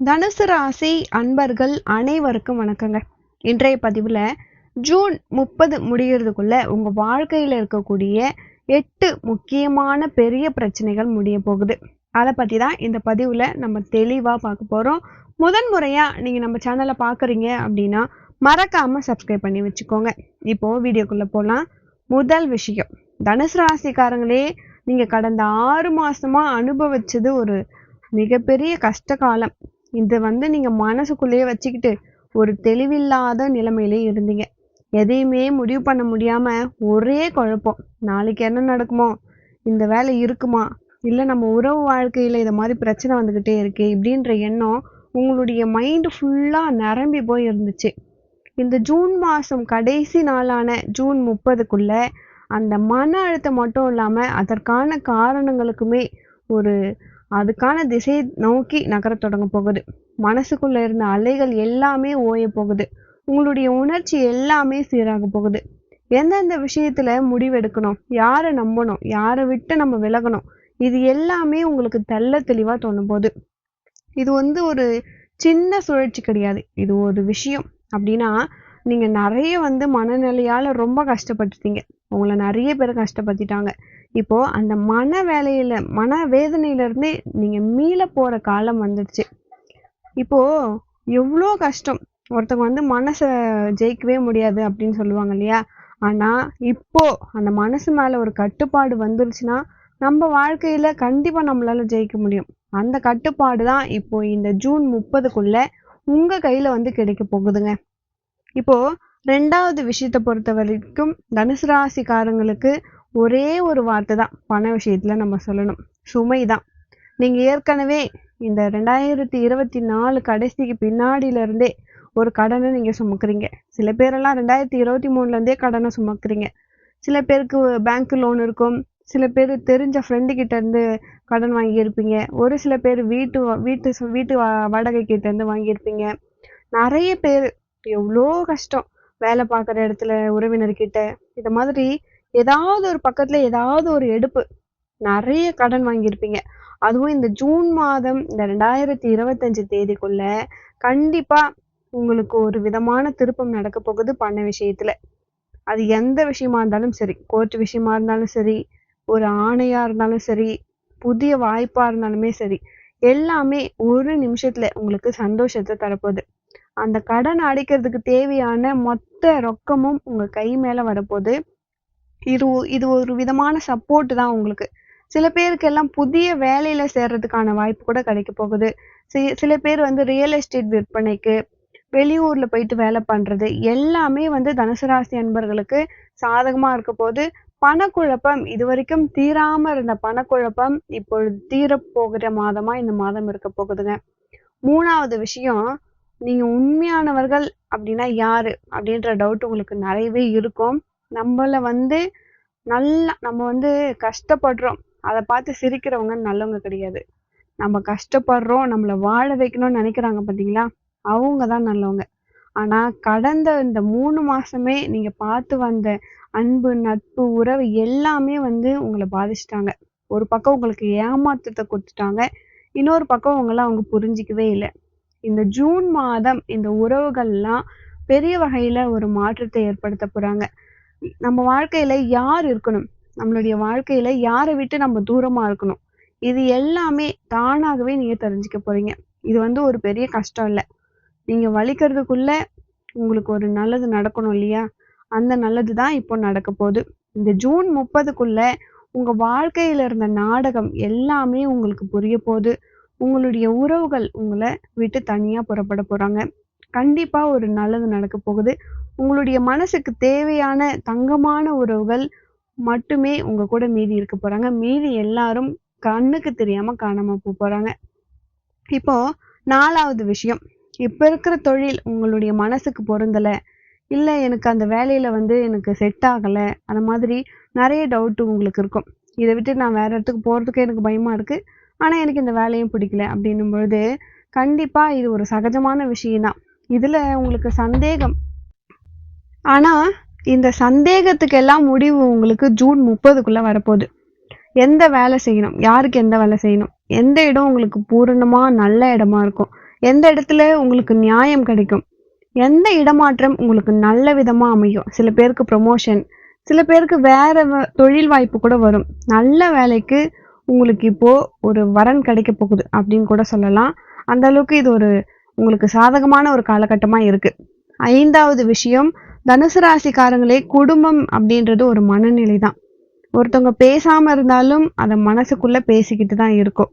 தனுசு ராசி அன்பர்கள் அனைவருக்கும் வணக்கங்க. இன்றைய பதிவில் ஜூன் முப்பது முடிகிறதுக்குள்ள உங்கள் வாழ்க்கையில் இருக்கக்கூடிய எட்டு முக்கியமான பெரிய பிரச்சனைகள் முடிய போகுது. அதை பற்றி தான் இந்த பதிவில் நம்ம தெளிவாக பார்க்க போகிறோம் முதன் முறையாக நீங்கள் நம்ம சேனலை பார்க்குறீங்க அப்படின்னா மறக்காமல் சப்ஸ்கிரைப் பண்ணி வச்சுக்கோங்க. இப்போது வீடியோக்குள்ளே போகலாம் முதல் விஷயம். தனுசு ராசிக்காரங்களே நீங்கள் கடந்த ஆறு மாதமாக அனுபவிச்சது ஒரு மிகப்பெரிய கஷ்ட காலம். இதை வந்து நீங்கள் மனசுக்குள்ளேயே வச்சுக்கிட்டு ஒரு தெளிவில்லாத நிலைமையிலே இருந்தீங்க. எதையுமே முடிவு பண்ண முடியாமல் ஒரே குழப்பம். நாளைக்கு என்ன நடக்குமோ? இந்த வேலை இருக்குமா? இல்லை நம்ம உறவு வாழ்க்கையில் இதை மாதிரி பிரச்சனை வந்துக்கிட்டே இருக்கு இப்படின்ற எண்ணம் உங்களுடைய மைண்டு ஃபுல்லாக நிரம்பி போய் இருந்துச்சு. இந்த ஜூன் மாதம் கடைசி நாளான ஜூன் முப்பதுக்குள்ளே அந்த மன அழுத்தம் மட்டும் இல்லாமல் அதற்கான காரணங்களுக்குமே ஒரு அதுக்கான திசை நோக்கி நகரத் தொடங்க போகுது. மனசுக்குள்ள இருந்த அலைகள் எல்லாமே ஓய போகுது. உங்களுடைய உணர்ச்சி எல்லாமே சீராக போகுது. எந்தெந்த விஷயத்துல முடிவெடுக்கணும் யாரை நம்பணும் யாரை விட்டு நம்ம விலகணும் இது எல்லாமே உங்களுக்கு தெல்ல தெளிவா தோணும் போது. இது வந்து ஒரு சின்ன சுழற்சி கிடையாது. இது ஒரு விஷயம். அப்படின்னா நீங்க நிறைய வந்து மனநிலையால ரொம்ப கஷ்டப்பட்டுட்டீங்க. உங்களை நிறைய பேர் கஷ்டப்படுத்திட்டாங்க. இப்போ அந்த மன வேலையில் மன வேதனையிலேருந்து நீங்கள் மீள போகிற காலம் வந்துடுச்சு. இப்போது எவ்வளோ கஷ்டம். ஒருத்தவங்க வந்து மனசை ஜெயிக்கவே முடியாது அப்படின்னு சொல்லுவாங்க இல்லையா? ஆனால் இப்போது அந்த மனசு மேலே ஒரு கட்டுப்பாடு வந்துருச்சுன்னா நம்ம வாழ்க்கையில் கண்டிப்பாக நம்மளால் ஜெயிக்க முடியும். அந்த கட்டுப்பாடு தான் இப்போ இந்த ஜூன் முப்பதுக்குள்ளே உங்கள் கையில் வந்து கிடைக்க போகுதுங்க. இப்போது ரெண்டாவது விஷயத்தை பொறுத்த வரைக்கும் தனுசு ராசிக்காரங்களுக்கு ஒரே ஒரு வார்த்தை தான் பண விஷயத்தில் நம்ம சொல்லணும். சுமை தான் நீங்கள் ஏற்கனவே இந்த ரெண்டாயிரத்தி இருபத்தி நாலு கடைசிக்கு பின்னாடியிலேருந்தே ஒரு கடனை நீங்கள் சுமக்குறீங்க. சில பேரெல்லாம் ரெண்டாயிரத்தி இருபத்தி மூணுலேருந்தே கடனை சுமக்குறீங்க. சில பேருக்கு பேங்க் லோன் இருக்கும். சில பேர் தெரிஞ்ச ஃப்ரெண்டுக்கிட்டேருந்து இருந்து கடன் வாங்கியிருப்பீங்க. ஒரு சில பேர் வீட்டு வீட்டு வீட்டு வாடகை கிட்டேருந்து வாங்கியிருப்பீங்க. நிறைய பேர் எவ்வளோ கஷ்டம் வேலை பார்க்குற இடத்துல உறவினர்கிட்ட இந்த மாதிரி ஏதாவது ஒரு பக்கத்துல ஏதாவது ஒரு எடுப்பு நிறைய கடன் வாங்கியிருப்பீங்க. அதுவும் இந்த ஜூன் மாதம் இந்த ரெண்டாயிரத்தி இருபத்தஞ்சு தேதிக்குள்ள கண்டிப்பா உங்களுக்கு ஒரு விதமான திருப்பம் நடக்க போகுது பண்ண விஷயத்துல. அது எந்த விஷயமா இருந்தாலும் சரி கோர்ட் விஷயமா இருந்தாலும் சரி ஒரு ஆணையா இருந்தாலும் சரி புதிய வாய்ப்பா இருந்தாலுமே சரி எல்லாமே ஒரு நிமிஷத்துல உங்களுக்கு சந்தோஷத்தை தரப்போகுது. அந்த கடன் அடைக்கிறதுக்கு தேவையான மொத்த ரொக்கமும் உங்க கை மேல வரப்போகுது. இது இது ஒரு விதமான சப்போர்ட் தான் உங்களுக்கு. சில பேருக்கு எல்லாம் புதிய வேலையில சேர்றதுக்கான வாய்ப்பு கூட கிடைக்க போகுது. சில பேர் வந்து ரியல் எஸ்டேட் விற்பனைக்கு வெளியூர்ல போயிட்டு வேலை பண்றது எல்லாமே வந்து தனுசு ராசி அன்பர்களுக்கு சாதகமா இருக்க போது பணக்குழப்பம் இது வரைக்கும் தீராம இருந்த பணக்குழப்பம் இப்பொழுது தீரப்போகிற மாதமா இந்த மாதம் இருக்க போகுதுங்க. மூணாவது விஷயம் நீங்க உண்மையானவர்கள் அப்படின்னா யாரு? அப்படின்ற டவுட் உங்களுக்கு நிறையவே இருக்கும். நம்மளை வந்து நல்லா நம்ம வந்து கஷ்டப்படுறோம். அதை பார்த்து சிரிக்கிறவங்க நல்லவங்க கிடையாது. நம்ம கஷ்டப்படுறோம் நம்மளை வாழ வைக்கணும்னு நினைக்கிறாங்க பார்த்தீங்களா அவங்க தான் நல்லவங்க. ஆனால் கடந்த இந்த மூணு மாசமே நீங்கள் பார்த்து வந்த அன்பு நட்பு உறவு எல்லாமே வந்து உங்களை பாதிச்சிட்டாங்க. ஒரு பக்கம் உங்களுக்கு ஏமாற்றத்தை கொடுத்துட்டாங்க. இன்னொரு பக்கம் உங்களை அவங்க புரிஞ்சிக்கவே இல்லை. இந்த ஜூன் மாதம் இந்த உறவுகள்லாம் பெரிய வகையில் ஒரு மாற்றத்தை ஏற்படுத்த போகிறாங்க நம்ம வாழ்க்கையில யார் இருக்கணும்? நம்மளுடைய வாழ்க்கையில யாரை விட்டு நம்ம தூரமா இருக்கணும்? இது எல்லாமே தானாகவே நீங்க தெரிஞ்சுக்க போறீங்க. இது வந்து ஒரு பெரிய கஷ்டம் இல்லை. நீங்க வலிக்கிறதுக்குள்ள உங்களுக்கு ஒரு நல்லது நடக்கணும் இல்லையா? அந்த நல்லது தான் இப்போ நடக்க போகுது. இந்த ஜூன் முப்பதுக்குள்ள உங்க வாழ்க்கையில இருந்த நாடகம் எல்லாமே உங்களுக்கு புரிய போகுது. உங்களுடைய உறவுகள் உங்களை விட்டு தனியா புறப்பட போறாங்க. கண்டிப்பா ஒரு நல்லது நடக்க போகுது. உங்களுடைய மனசுக்கு தேவையான தங்கமான உறவுகள் மட்டுமே உங்க கூட மீதி இருக்க போறாங்க. மீதி எல்லாரும் கண்ணுக்கு தெரியாம காணாம போக போறாங்க. இப்போ நாலாவது விஷயம். இப்ப இருக்கிற தொழில் உங்களுடைய மனசுக்கு பொருந்தல இல்ல எனக்கு அந்த வேலையில வந்து எனக்கு செட் ஆகல அந்த மாதிரி நிறைய டவுட் உங்களுக்கு இருக்கும். இதை விட்டு நான் வேற இடத்துக்கு போறதுக்கு எனக்கு பயமா இருக்கு. ஆனா எனக்கு இந்த வேலையும் பிடிக்கல அப்படின்னும் பொழுது கண்டிப்பா இது ஒரு சகஜமான விஷயம்தான். இதுல உங்களுக்கு சந்தேகம் ஆனால் இந்த சந்தேகத்துக்கெல்லாம் முடிவு உங்களுக்கு ஜூன் முப்பதுக்குள்ளே வரப்போகுது. எந்த வேலை செய்யணும்? யாருக்கு எந்த வேலை செய்யணும்? எந்த இடம் உங்களுக்கு பூரணமாக நல்ல இடமா இருக்கும்? எந்த இடத்துல உங்களுக்கு நியாயம் கிடைக்கும்? எந்த இடமாற்றம் உங்களுக்கு நல்ல விதமாக அமையும்? சில பேருக்கு ப்ரொமோஷன் சில பேருக்கு வேற தொழில் வாய்ப்பு கூட வரும். நல்ல வேலைக்கு உங்களுக்கு இப்போ ஒரு வரன் கிடைக்க போகுது அப்படின்னு கூட சொல்லலாம். அந்த அளவுக்கு இது ஒரு உங்களுக்கு சாதகமான ஒரு காலகட்டமாக இருக்குது ஐந்தாவது விஷயம் தனுசு ராசிக்காரங்களே குடும்பம் அப்படின்றது ஒரு மனநிலை தான் ஒருத்தவங்க பேசாம இருந்தாலும் அதை மனசுக்குள்ள பேசிக்கிட்டு தான் இருக்கும்.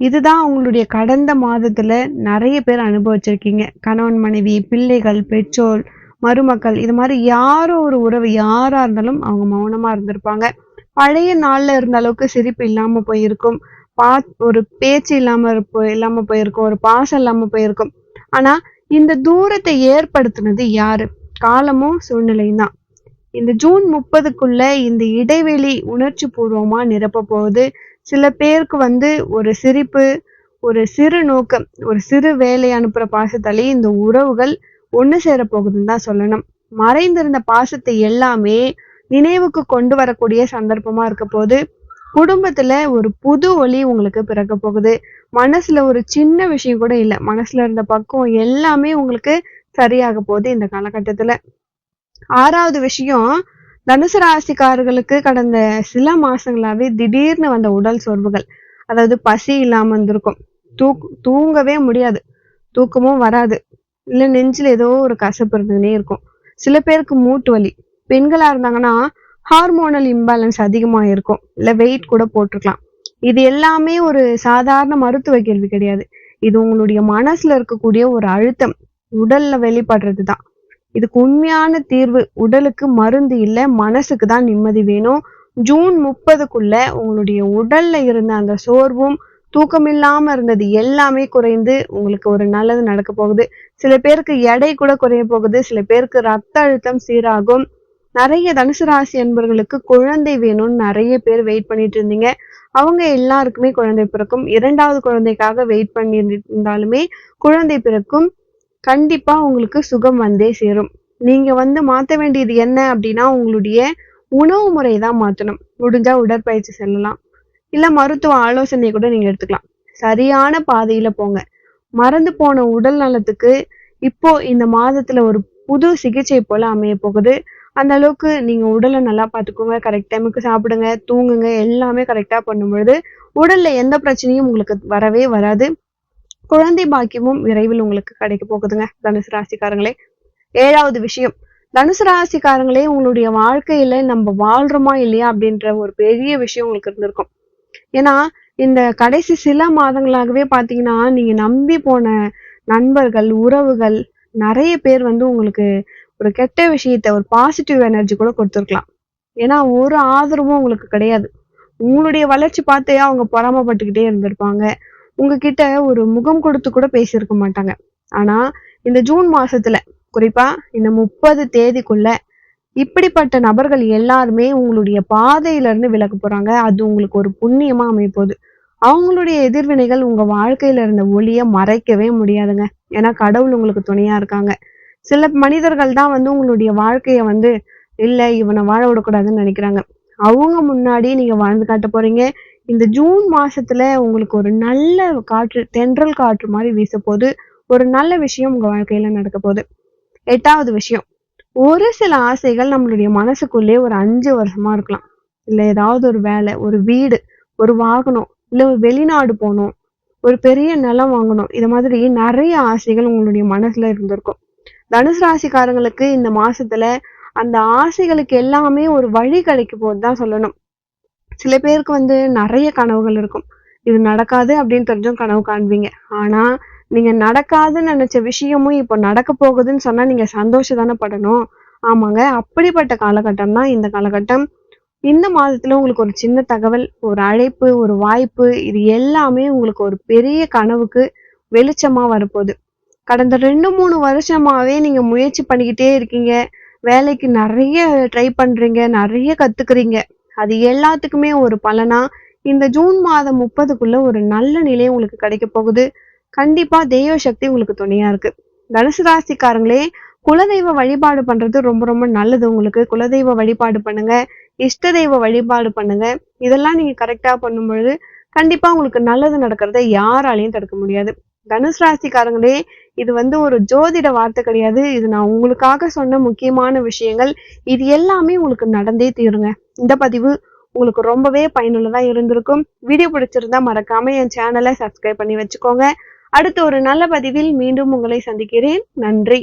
இதுதான் உங்களுடைய கடந்த மாதத்துல நிறைய பேர் அனுபவிச்சிருக்கீங்க. கணவன் மனைவி பிள்ளைகள் பெற்றோர் மருமக்கள் இது மாதிரி யாரோ ஒரு உறவு யாரா இருந்தாலும் அவங்க மௌனமா இருந்திருப்பாங்க. பழைய நாள்ல இருந்த அளவுக்கு சிரிப்பு இல்லாம போயிருக்கும். பா ஒரு பேச்சு இல்லாம இல்லாம போயிருக்கும். ஒரு பாசம் இல்லாம போயிருக்கும். ஆனா இந்த தூரத்தை ஏற்படுத்தினது யாரு? காலமும் சூழ்நிலையும் தான் இந்த ஜூன் முப்பதுக்குள்ள இந்த இடைவெளி உணர்ச்சி பூர்வமா நிரப்ப போகுது. சில பேருக்கு வந்து ஒரு சிரிப்பு ஒரு சிறு நோக்கம் ஒரு சிறு வேலை அனுப்புற பாசத்தாலே இந்த உறவுகள் ஒண்ணு சேர போகுதுன்னு தான் சொல்லணும். மறைந்திருந்த பாசத்தை எல்லாமே நினைவுக்கு கொண்டு வரக்கூடிய சந்தர்ப்பமா இருக்க போது குடும்பத்துல ஒரு புது ஒளி உங்களுக்கு பிறக்க போகுது. மனசுல ஒரு சின்ன விஷயம் கூட இல்லை. மனசுல இருந்த பக்குவம் எல்லாமே உங்களுக்கு சரியாக போகுது இந்த காலகட்டத்துல. ஆறாவது விஷயம் தனுசு ராசிக்காரர்களுக்கு கடந்த சில மாசங்களாவே திடீர்னு வந்த உடல் சோர்வுகள். அதாவது பசி இல்லாம இருந்திருக்கும் தூக் தூங்கவே முடியாது. தூக்கமும் வராது. இல்ல நெஞ்சில் ஏதோ ஒரு கசப்பு இருந்துன்னே இருக்கும். சில பேருக்கு மூட்டு வலி. பெண்களா இருந்தாங்கன்னா ஹார்மோனல் இம்பேலன்ஸ் அதிகமா இருக்கும். இல்ல வெயிட் கூட போட்டிருக்கலாம். இது எல்லாமே ஒரு சாதாரண மருத்துவ கேள்வி கிடையாது. இது உங்களுடைய மனசுல இருக்கக்கூடிய ஒரு அழுத்தம். உடல்ல வெளிப்படுறது தான் இதுக்கு உண்மையான தீர்வு உடலுக்கு மருந்து இல்லை மனசுக்கு தான் நிம்மதி வேணும். ஜூன் முப்பதுக்குள்ள உங்களுடைய உடல்ல இருந்த அந்த சோர்வும் தூக்கம் இல்லாம இருந்தது எல்லாமே குறைந்து உங்களுக்கு ஒரு நல்லது நடக்க போகுது. சில பேருக்கு எடை கூட குறைய போகுது சில பேருக்கு ரத்த அழுத்தம் சீராகும். நிறைய தனுசு ராசி அன்பர்களுக்கு குழந்தை வேணும்னு நிறைய பேர் வெயிட் பண்ணிட்டு இருந்தீங்க. அவங்க எல்லாருக்குமே குழந்தை பிறக்கும். இரண்டாவது குழந்தைக்காக வெயிட் பண்ணி இருந்தாலுமே குழந்தை பிறக்கும். கண்டிப்பா உங்களுக்கு சுகம் வந்தே சேரும். நீங்க வந்து மாத்த வேண்டியது என்ன அப்படின்னா உங்களுடைய உணவு முறை தான் மாற்றணும் முடிஞ்சா உடற்பயிற்சி செல்லலாம். இல்ல மருத்துவ ஆலோசனை கூட நீங்க எடுத்துக்கலாம். சரியான பாதையில போங்க. மறந்து போன உடல் நலத்துக்கு இப்போ இந்த மாதத்துல ஒரு புது சிகிச்சை போல அமைய போகுது. அந்த அளவுக்கு நீங்க உடலை நல்லா பார்த்துக்கோங்க. கரெக்ட் டைமுக்கு சாப்பிடுங்க தூங்குங்க எல்லாமே கரெக்டா பண்ணும்பொழுது உடல்ல எந்த பிரச்சனையும் உங்களுக்கு வரவே வராது. குழந்தை பாக்கியமும் விரைவில் உங்களுக்கு கிடைக்க போகுதுங்க தனுசு ராசிக்காரங்களே. ஏழாவது விஷயம் தனுசு ராசிக்காரங்களே உங்களுடைய வாழ்க்கையில நம்ம வாழ்றோமா இல்லையா அப்படின்ற ஒரு பெரிய விஷயம் உங்களுக்கு இருந்திருக்கும். ஏன்னா இந்த கடைசி சில மாதங்களாகவே பாத்தீங்கன்னா நீங்க நம்பி போன நண்பர்கள் உறவுகள் நிறைய பேர் வந்து உங்களுக்கு ஒரு கெட்ட விஷயத்த ஒரு பாசிட்டிவ் எனர்ஜி கூட கொடுத்துருக்கலாம். ஏன்னா ஒரு ஆதரவும் உங்களுக்கு கிடையாது. உங்களுடைய வளர்ச்சி பார்த்தே அவங்க பொறாமப்பட்டுக்கிட்டே இருந்திருப்பாங்க. உங்ககிட்ட ஒரு முகம் கொடுத்து கூட பேசியிருக்க மாட்டாங்க. ஆனா இந்த ஜூன் மாசத்துல குறிப்பா இந்த முப்பது தேதிக்குள்ள இப்படிப்பட்ட நபர்கள் எல்லாருமே உங்களுடைய பாதையில இருந்து விலக போறாங்க. அது உங்களுக்கு ஒரு புண்ணியமா அமைப்போது. அவங்களுடைய எதிர்வினைகள் உங்க வாழ்க்கையில இருந்த ஒளிய மறைக்கவே முடியாதுங்க. ஏன்னா கடவுள் உங்களுக்கு துணையா இருக்காங்க. சில மனிதர்கள் தான் வந்து உங்களுடைய வாழ்க்கைய வந்து இல்ல இவனை வாழ விடக்கூடாதுன்னு நினைக்கிறாங்க. அவங்க முன்னாடி நீங்க வாழ்ந்து காட்ட போறீங்க. இந்த ஜூன் மாசத்துல உங்களுக்கு ஒரு நல்ல காற்று தென்றல் காற்று மாதிரி வீச போகுது ஒரு நல்ல விஷயம் உங்க வாழ்க்கையில நடக்க போகுது. எட்டாவது விஷயம் ஒரு சில ஆசைகள் நம்மளுடைய மனசுக்குள்ளே ஒரு அஞ்சு வருஷமா இருக்கலாம். இல்ல ஏதாவது ஒரு வேலை ஒரு வீடு ஒரு வாகனம் இல்ல ஒரு வெளிநாடு போகணும் ஒரு பெரிய நிலம் வாங்கணும் இது மாதிரி நிறைய ஆசைகள் உங்களுடைய மனசுல இருந்திருக்கும். தனுசு ராசிக்காரங்களுக்கு இந்த மாசத்துல அந்த ஆசைகளுக்கு எல்லாமே ஒரு வழி கிடைக்க போது தான் சொல்லணும். சில பேருக்கு வந்து நிறைய கனவுகள் இருக்கும். இது நடக்காது அப்படின்னு தெரிஞ்சும் கனவு காண்பீங்க. ஆனா நீங்க நடக்காதுன்னு நினைச்ச விஷயமும் இப்போ நடக்க போகுதுன்னு சொன்னா நீங்க சந்தோஷம் தானே படணும். ஆமாங்க. அப்படிப்பட்ட காலகட்டம் தான் இந்த காலகட்டம். இந்த மாதத்துல உங்களுக்கு ஒரு சின்ன தகவல் ஒரு அழைப்பு ஒரு வாய்ப்பு இது எல்லாமே உங்களுக்கு ஒரு பெரிய கனவுக்கு வெளிச்சமா வரப்போகுது. கடந்த ரெண்டு மூணு வருஷமாவே நீங்க முயற்சி பண்ணிக்கிட்டே இருக்கீங்க. வேலைக்கு நிறைய ட்ரை பண்றீங்க நிறைய கத்துக்கிறீங்க. அது எல்லாத்துக்குமே ஒரு பலனா? இந்த ஜூன் மாதம் முப்பதுக்குள்ள ஒரு நல்ல நிலை உங்களுக்கு கிடைக்க போகுது. கண்டிப்பா தெய்வ சக்தி உங்களுக்கு துணையா இருக்கு. தனுசு ராசிக்காரங்களே குலதெய்வ வழிபாடு பண்றது ரொம்ப ரொம்ப நல்லது உங்களுக்கு. குலதெய்வ வழிபாடு பண்ணுங்க. இஷ்ட தெய்வ வழிபாடு பண்ணுங்க. இதெல்லாம் நீங்க கரெக்டா பண்ணும் பொழுது கண்டிப்பா உங்களுக்கு நல்லது நடக்கிறத யாராலையும் தடுக்க முடியாது. தனுஷ் ராசிக்காரங்களே இது வந்து ஒரு ஜோதிட வார்த்தை கிடையாது. இது நான் உங்களுக்காக சொன்ன முக்கியமான விஷயங்கள். இது எல்லாமே உங்களுக்கு நடந்தே தீருங்க. இந்த பதிவு உங்களுக்கு ரொம்பவே பயனுள்ளதா இருந்திருக்கும். வீடியோ பிடிச்சிருந்தா மறக்காம என் சேனலை சப்ஸ்கிரைப் பண்ணி வச்சுக்கோங்க. அடுத்த ஒரு நல்ல பதிவில் மீண்டும் உங்களை சந்திக்கிறேன். நன்றி.